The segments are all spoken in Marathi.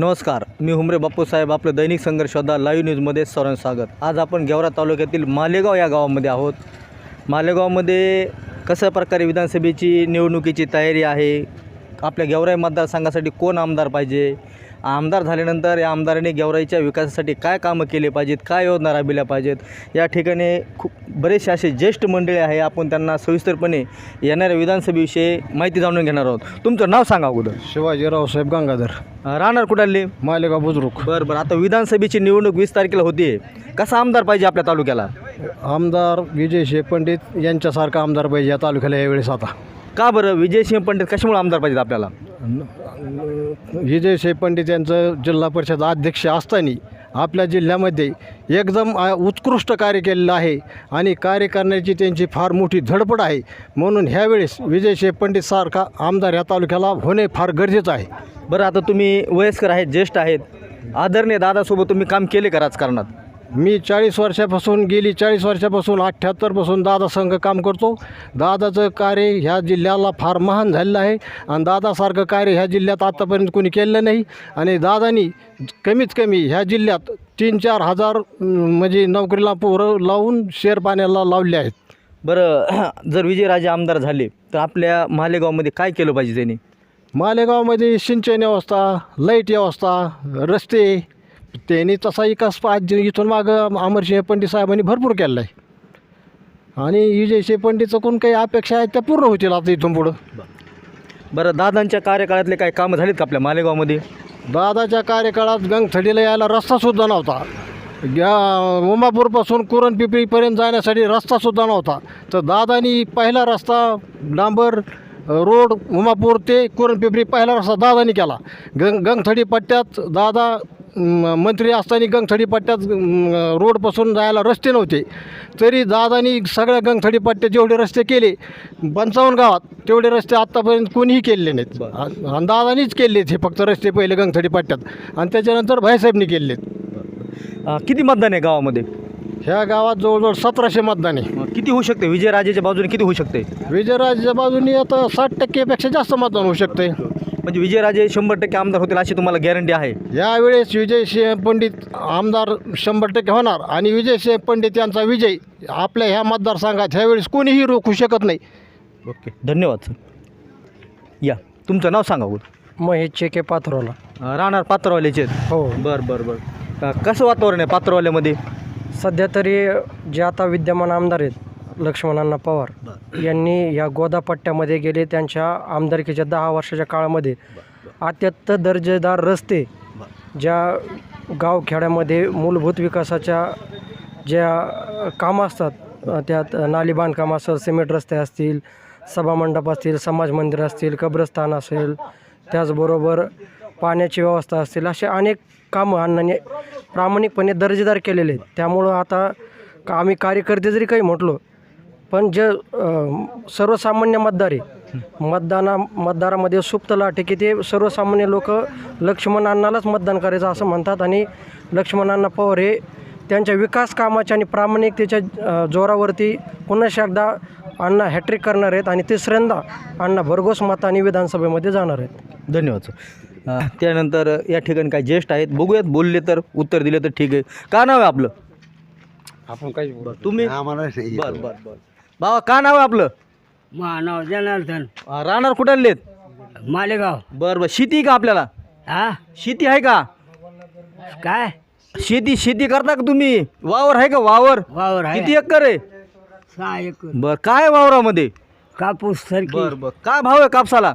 नमस्कार मी हुमरे बापूसाहेब आपलं दैनिक संघर्षदा लाईव्ह न्यूजमध्ये सर्वांचं स्वागत. आज आपण गेवरा तालुक्यातील मालेगाव या गावामध्ये आहोत. मालेगावमध्ये कशा प्रकारे विधानसभेची निवडणुकीची तयारी आहे? आपल्या गेवराई मतदारसंघासाठी कोण आमदार पाहिजे? आमदार झाल्यानंतर या आमदाराने गेवराईच्या विकासासाठी काय कामं केले पाहिजेत? काय योजना राबविल्या पाहिजेत? या ठिकाणी खूप बरेचसे असे ज्येष्ठ मंडळी आहे. आपण त्यांना सविस्तरपणे येणाऱ्या विधानसभेविषयी माहिती जाणून घेणार आहोत. तुमचं नाव सांगा अगोदर. शिवाजीराव साहेब गंगाधर. राहणार कुठाले मालेगाव बुजुर्ग बरं बरं. आता विधानसभेची निवडणूक वीस तारखेला होती. कसा आमदार पाहिजे आपल्या तालुक्याला? आमदार विजयशे पंडित यांच्यासारखा आमदार पाहिजे या तालुक्याला यावेळेस आता. का बरं विजयसिंह पंडित कशामुळे आमदार पाहिजेत आपल्याला? विजयशे पंडित यांचं जिल्हा परिषद अध्यक्ष असताना आपल्या जिल्ह्यामध्ये एकदम आ- उत्कृष्ट कार्य केलेलं आहे आणि कार्य करण्याची त्यांची फार मोठी धडपड आहे. म्हणून ह्यावेळेस विजयशे पंडित सारखा आमदार या तालुक्याला होणे फार गरजेचं आहे. बरं आता तुम्ही वयस्कर आहेत ज्येष्ठ आहेत. आदरणीय दादासोबत तुम्ही काम केले का राजकारणात? मी चाळीस वर्षापासून गेली चाळीस वर्षापासून अठ्ठ्याहत्तरपासून दादा संघ काम करतो. दादाचं कार्य ह्या जिल्ह्याला फार महान झालेलं आहे आणि दादासारखं कार्य ह्या जिल्ह्यात आत्तापर्यंत कोणी केलं नाही. आणि दादानी कमीत कमी ह्या जिल्ह्यात तीन चार हजार म्हणजे नोकरीला पोरं लावून शेर पाण्याला लावले आहेत. बरं जर विजयराजे आमदार झाले तर आपल्या मालेगावमध्ये काय केलं पाहिजे त्यांनी? मालेगावमध्ये सिंचन व्यवस्था लाइट व्यवस्था रस्ते त्यांनी तसा विकास आज इथून मागं अमरसिंह पंडित साहेबांनी भरपूर केला आहे आणि विजयसिंह पंडितचं कोण काही अपेक्षा आहेत त्या पूर्ण होतील आता इथून पुढं. बरं दादांच्या कार्यकाळातले काही कामं झालीत का आपल्या मालेगावमध्ये? दादाच्या कार्यकाळात गंगथडीला यायला रस्तासुद्धा नव्हता. या उमापूरपासून कुरणपिपळीपर्यंत जाण्यासाठी रस्तासुद्धा नव्हता. तर दादानी पहिला रस्ता डांबर रोड उमापूर ते कुरणपिपरी पहिला रस्ता दादानी केला. गंग गंगथडी पट्ट्यात दादा मंत्री असताना गंगथडी पट्ट्यात रोडपासून जायला रस्ते नव्हते. तरी दादानी सगळ्या गंगथडी पट्ट्यात जेवढे रस्ते केले पंचावन्न गावात तेवढे रस्ते आत्तापर्यंत कोणीही केलेले नाहीत. आणि दादानीच केले हे फक्त रस्ते पहिले गंगथडी पट्ट्यात. आणि त्याच्यानंतर भाईसाहेबनी केलेत. किती मतदान आहे गावामध्ये? ह्या गावात जवळजवळ सतराशे मतदान आहे. किती होऊ शकते? विजयराजेच्या बाजूने किती होऊ शकते? विजयराजेच्या बाजूनी आता साठ टक्केपेक्षा जास्त मतदान होऊ शकते म्हणजे विजयराजे शंभर टक्के आमदार होतील अशी तुम्हाला गॅरंटी आहे. यावेळेस विजयसिंह पंडित आमदार शंभर टक्के होणार आणि विजयसिंह पंडित यांचा विजय आपल्या ह्या मतदारसंघात ह्यावेळेस कोणीही रोखू शकत नाही. ओके धन्यवाद सर. या तुमचं नाव सांगा अगोदर महेश चेके पाथरोला. अं, राहणार पात्रवाल्याचे हो. बरं बरं बरं. अं, कसं वातावरण आहे पात्रवाल्यामध्ये सध्या तरी जे आता विद्यमान आमदार आहेत लक्ष्मणांना पवार यांनी या गोदापट्ट्यामध्ये गेले त्यांच्या आमदारकीच्या दहा वर्षाच्या काळामध्ये. अत्यंत दर्जेदार रस्ते ज्या गावखेड्यामध्ये मूलभूत विकासाच्या ज्या कामं असतात त्यात नाली बांधकाम असेल सिमेंट रस्ते असतील सभामंडप असतील समाज मंदिर असतील कब्रस्तान असेल त्याचबरोबर पाण्याची व्यवस्था असतील असे अनेक कामं अण्णांनी प्रामाणिकपणे दर्जेदार केलेले आहेत. त्यामुळं आता आम्ही कार्यकर्ते जरी काही म्हटलो पण जे सर्वसामान्य मतदार आहे मतदाना मतदारामध्ये सुप्त लाट आहे की ते सर्वसामान्य लोक लक्ष्मण अण्णालाच मतदान करायचं असं म्हणतात आणि लक्ष्मण अण्णा पवार हे त्यांच्या विकास कामाच्या आणि प्रामाणिकतेच्या जोरावरती पुन्हा एकदा अण्णा हॅट्रिक करणार आहेत आणि तिसऱ्यांदा अण्णा भरघोस मताने विधानसभेमध्ये जाणार आहेत. धन्यवाद सर. त्यानंतर या ठिकाणी काही ज्येष्ठ आहेत. बघूयात बोलले तर उत्तर दिले तर ठीक आहे. का नाव आहे आपलं? आपण काही तुम्ही? बर बर बर. बाबा का नाव आहे आपलं? नाव जनार्दन. अं, राहणार कुठे आलेत मालेगाव. बरं बरं. शेती आहे का आपल्याला? हा? शेती आहे का? काय? शेती शेती करता का तुम्ही? वावर आहे का वावर? वावर आहे. किती एकर आहे? सहा एकर. बर काय आहे वावरामध्ये? कापूस सारखी बर बर. काय भाव आहे कापसाला?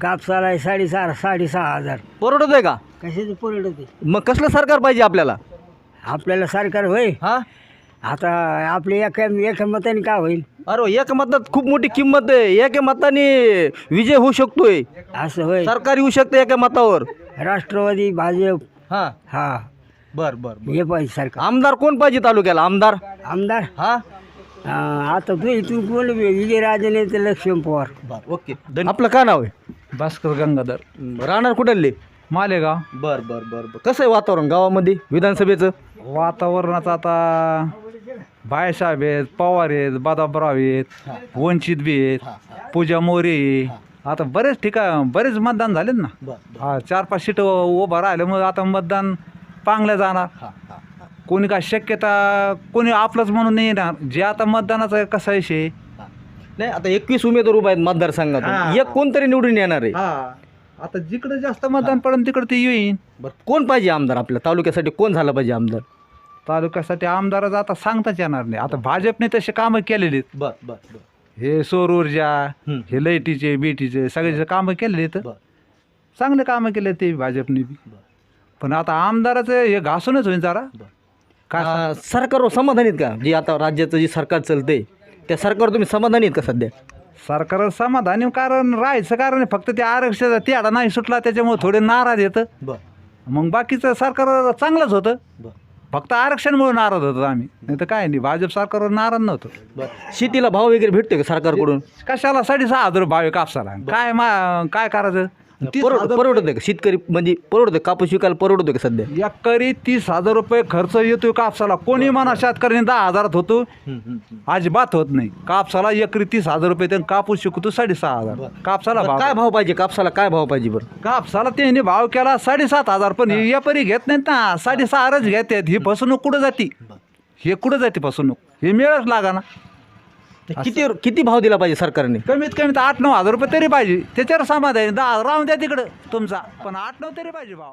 कापसाला आहे साडेचार साडेसहा हजार. परवडत आहे का? कशाची परवडते मग कसलं सरकार पाहिजे आपल्याला? आपल्याला सरकार होय हा? आता आपले एका एका मताने का होईल? अरे एक मतात खूप मोठी किंमत आहे. एका मताने विजय होऊ शकतोय. असं होय. सरकार येऊ शकते एका मतावर. राष्ट्रवादी भाजप. हा. हा. बर बर बर. हे पाहिजे सरकार. आमदार कोण पाहिजे तालुक्याला? आमदार? आमदार? हा? हा, आता तू इथून कोण विजयराजेने ते लक्ष्मण पवार. बर ओके. आपलं काय नाव आहे? भास्कर गंगाधर. राहणार कुठले मालेगाव. बर बर बर बर. कसं आहे वातावरण गावामध्ये विधानसभेचं? वातावरणात आता बायसाहेब आहेत पवार आहेत बादाबराव आहेत वंचित बी आहेत पूजा मोरे आता बरेच ठिकाण बरेच मतदान झालेत ना? हा चार पाच सीट उभं राहिल्यामुळे आता मतदान पांगल्या जाणार. कोणी काय शक्यता कोणी आपलंच म्हणून नाही येणार. जे आता मतदानाचा कसा विषय? नाही आता एकवीस उमेदवार उभा आहेत हा. मतदारसंघातून एक कोणतरी निवडून येणार आहे. हा. आता जिकडे जास्त मतदान पडेल तिकडे ते येईन. बरं कोण पाहिजे आमदार आपल्या? तालुक्यासाठी कोण झाला पाहिजे आमदार? तालुक्यासाठी आमदाराचं आता सांगताच येणार नाही. आता भाजपने तसे कामं केलेली आहेत. बर बर बर. हे सौर ऊर्जा हम्म. हे लाईटीचे बीटीचे सगळे कामं केलेले आहेत. बर. चांगले कामं केले ते भाजपने बी. पण आता आमदाराचं हे घासूनच होईल जरा. काय अं, सरकारवर समाधानी आहेत का? जे आता राज्याचं जे सरकार चालतंय त्या सरकारवर तुम्ही समाधानी आहेत का सध्या? सरकार समाधानी कारण राहायचं कारण आहे. फक्त ते आरक्षणाचा तेढा नाही सुटला त्याच्यामुळे थोडे नाराज येतं बर. मग बाकीचं सरकार चांगलंच होतं. बर. फक्त आरक्षणमुळे नाराज होतो आम्ही. नाही तर काय नाही भाजप सरकारवर नाराज नव्हतो. बर. शेतीला भाव वगैरे भेटतोय का सरकारकडून? कशाला साडेसहा हजार भाव आहे कापसाला. काय मा काय करायचं? तीस परवड हजार- परवडत का? शेतकरी म्हणजे परवडतं कापूस विकायला परवडतो का सध्या? एकरी तीस हजार रुपये खर्च येतोय कापसाला. कोणी म्हणा शेतकऱ्याने दहा हजारात होतो अजिबात होत नाही. कापसाला एकरी तीस हजार रुपये त्यानं कापूस शिकतो साडेसहा हजार. कापसाला भाव काय भाव पाहिजे? कापसाला काय भाव पाहिजे बरं? कापसाला त्यांनी भाव केला साडेसात हजार पण हे व्यापारी घेत नाहीत ना. साडेसहा हजारच घेतात ही फसवणूक कुठं जाते? हे कुठं जाते फसवणूक? हे मिळच लागा ना किती किती भाव दिला पाहिजे सरकारने? कमीत कमी तर आठ नऊ हजार रुपये तरी पाहिजे. त्याच्यावर समाधान आहे. दहा राहून द्या तिकडं तुमचा. पण आठ नऊ तरी पाहिजे भाव.